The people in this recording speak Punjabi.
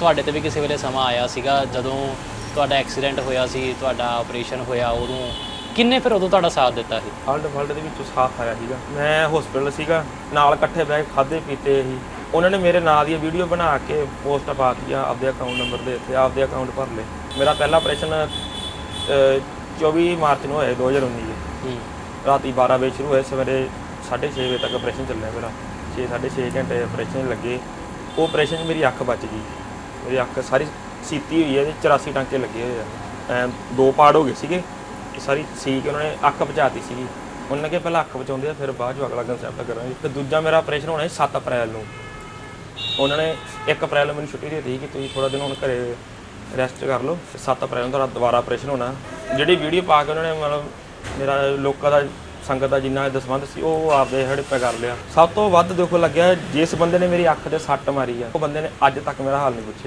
ਤੁਹਾਡੇ ਤੇ ਵੀ ਕਿਸੇ ਵੇਲੇ ਸਮਾਂ ਆਇਆ ਸੀਗਾ? ਜਦੋਂ ਤੁਹਾਡਾ ਐਕਸੀਡੈਂਟ ਹੋਇਆ ਸੀ ਤੁਹਾਡਾ ਆਪਰੇਸ਼ਨ ਹੋਇਆ ਉਦੋਂ ਕਿੰਨੇ ਫਿਰ ਉਦੋਂ ਤੁਹਾਡਾ ਸਾਥ ਦਿੱਤਾ ਸੀ? ਫਲਡ ਫਲਡ ਦੇ ਵਿੱਚੋਂ ਸਾਥ ਆਇਆ ਸੀਗਾ। ਮੈਂ ਹਸਪੀਟਲ ਸੀਗਾ ਨਾਲ ਇਕੱਠੇ ਬਹਿ ਕੇ ਖਾਦੇ ਪੀਤੇ ਸੀ। ਉਹਨਾਂ ਨੇ ਮੇਰੇ ਨਾਂ ਦੀ ਵੀਡੀਓ ਬਣਾ ਕੇ ਪੋਸਟ ਪਾਤੀਆਂ ਆਪਦੇ ਅਕਾਊਂਟ ਨੰਬਰ ਦੇ ਉੱਤੇ ਆਪਦੇ ਅਕਾਊਂਟ ਭਰ ਲਏ। ਮੇਰਾ ਪਹਿਲਾ ਆਪਰੇਸ਼ਨ 24 ਮਾਰਚ ਨੂੰ ਹੋਇਆ 2019 ਚ ਹੂੰ। ਰਾਤੀ 12 ਵਜੇ ਸ਼ੁਰੂ ਹੋਇਆ ਸਵੇਰੇ 6:30 ਵਜੇ ਤੱਕ ਆਪਰੇਸ਼ਨ ਚੱਲਿਆ ਮੇਰਾ। 6 6.5 ਘੰਟੇ ਆਪਰੇਸ਼ਨ ਲੱਗੇ। ਉਹ ਆਪਰੇਸ਼ਨ ਮੇਰੀ ਅੱਖ ਬਚ ਗਈ। ਮੇਰੀ ਅੱਖ ਸਾਰੀ ਸੀਤੀ ਹੋਈ ਹੈ ਤੇ 84 ਟਾਂਕੇ ਲੱਗੇ ਹੋਏ ਆ। ਐਂ ਦੋ ਪਾੜ ਹੋ ਗਏ ਸੀਗੇ ਇਹ ਸਾਰੀ ਸੀ ਕੇ ਉਹਨਾਂ ਨੇ ਅੱਖ ਬਚਾਤੀ ਸੀਗੀ। ਉਹਨਾਂ ਨੇ ਕਿਹਾ ਪਹਿਲਾਂ ਅੱਖ ਬਚਾਉਂਦੇ ਆ, ਫਿਰ ਬਾਅਦ ਚ ਅਗਲਾ ਕਨਸੈਪਟ ਕਰਾਂਗੇ। ਤੇ ਦੂਜਾ ਮੇਰਾ ਆਪਰੇਸ਼ਨ ਹੋਣਾ ਸੀ 7 ਅਪ੍ਰੈਲ ਨੂੰ। ਉਹਨਾਂ ਨੇ 1 ਅਪ੍ਰੈਲ ਨੂੰ ਮੈਨੂੰ ਛੁੱਟੀ ਦੇ ਦਿੱਤੀ ਕਿ ਤੁਸੀਂ ਥੋੜਾ ਦਿਨ ਹੁਣ ਘਰੇ ਰੈਸਟ ਕਰ ਲਓ, ਤੇ 7 ਅਪ੍ਰੈਲ ਨੂੰ ਤੁਹਾਡਾ ਦੁਬਾਰਾ ਆਪਰੇਸ਼ਨ ਹੋਣਾ। ਜਿਹੜੀ ਵੀਡੀਓ ਪਾ ਕੇ ਉਹਨਾਂ ਨੇ ਮਤਲਬ ਮੇਰਾ ਲੋਕਾਂ ਦਾ, ਸੰਗਤ ਦਾ ਜਿੰਨਾ ਦਸਵੰਦ ਸੀ, ਉਹ ਆਪਦੇ ਹੜਪੇ ਕਰ ਲਿਆ। ਸਭ ਤੋਂ ਵੱਧ ਦੁੱਖ ਲੱਗਿਆ, ਜਿਸ ਬੰਦੇ ਨੇ ਮੇਰੀ ਅੱਖ ਤੇ ਸੱਟ ਮਾਰੀ ਆ, ਉਹ ਬੰਦੇ ਨੇ ਅੱਜ ਤੱਕ ਮੇਰਾ ਹਾਲ ਨਹੀਂ ਪੁੱਛਿਆ।